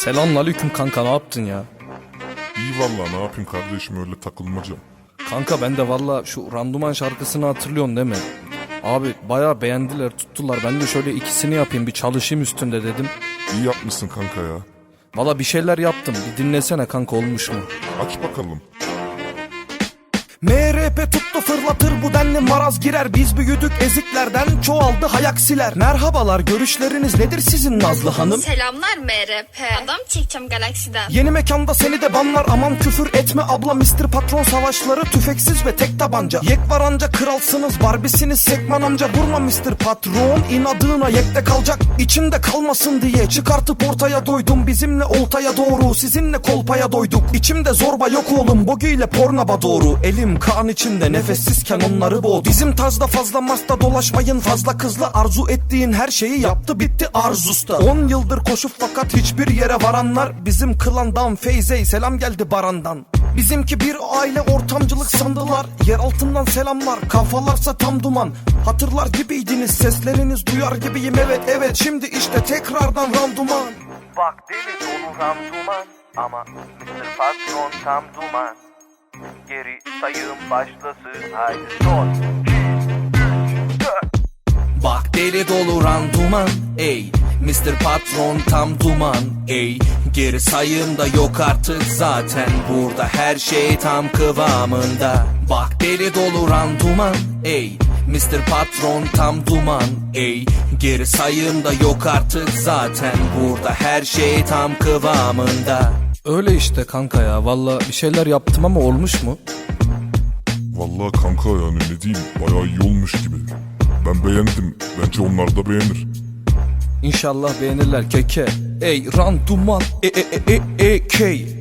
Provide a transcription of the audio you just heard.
Selamünaleyküm kanka ne yaptın ya? İyi valla ne yapayım kardeşim öyle takılmaca. Kanka ben de valla şu randuman şarkısını hatırlıyorsun değil mi? Abi bayağı beğendiler tuttular. Ben de şöyle ikisini yapayım bir çalışayım üstünde dedim. İyi yapmışsın kanka ya. Valla bir şeyler yaptım. Bir dinlesene kanka olmuş mu? Aç bakalım. MRP tuttu fırlatır bu denli maraz girer Biz büyüdük eziklerden çoğaldı hayaksiler Merhabalar görüşleriniz nedir sizin Nazlı Hanım? Selamlar MRP. Adam çekeceğim galaksiden. Yeni mekanda seni de banlar aman küfür etme abla Mr. Patron savaşları tüfeksiz ve tek tabanca Yek var anca kralsınız barbisiniz sekman amca vurma Mr. Patron inadına yekte kalacak içinde kalmasın diye Çıkartıp ortaya doydum bizimle oltaya doğru sizinle kolpaya doyduk İçimde zorba yok oğlum bogüyle pornaba doğru Elim kan içinde nefessizken onları boğdu Bizim tarzda fazla masta dolaşmayın fazla. Kızla Arzu ettiğin her şeyi yaptı bitti arzusta. 10 yıldır koşup fakat hiçbir yere varanlar. Bizim klandan Feyzey selam geldi barandan. Bizimki bir aile ortamcılık sandılar. Yer altından selamlar kafalarsa tam duman. Hatırlar gibiydiniz sesleriniz duyar gibiyim. Evet evet Şimdi işte tekrardan randuman. Bak deli dolu ram duman Ama Mr. Patron tam duman Geri sayım başlasın haydi son 2, 3, 4 Bak deli dolu randuman ey Mr. Patron tam duman ey Geri sayım da yok artık zaten Burada her şey tam kıvamında Bak deli dolu randuman ey Mr. Patron tam duman ey Geri sayım da yok artık zaten Burada her şey tam kıvamında Öyle işte kanka ya. Valla bir şeyler yaptım ama olmuş mu? Valla kanka yani ne diyeyim bayağı iyi olmuş gibi. Ben beğendim. Bence onlar da beğenir. İnşallah beğenirler keke. Ey randuman e e e e e key.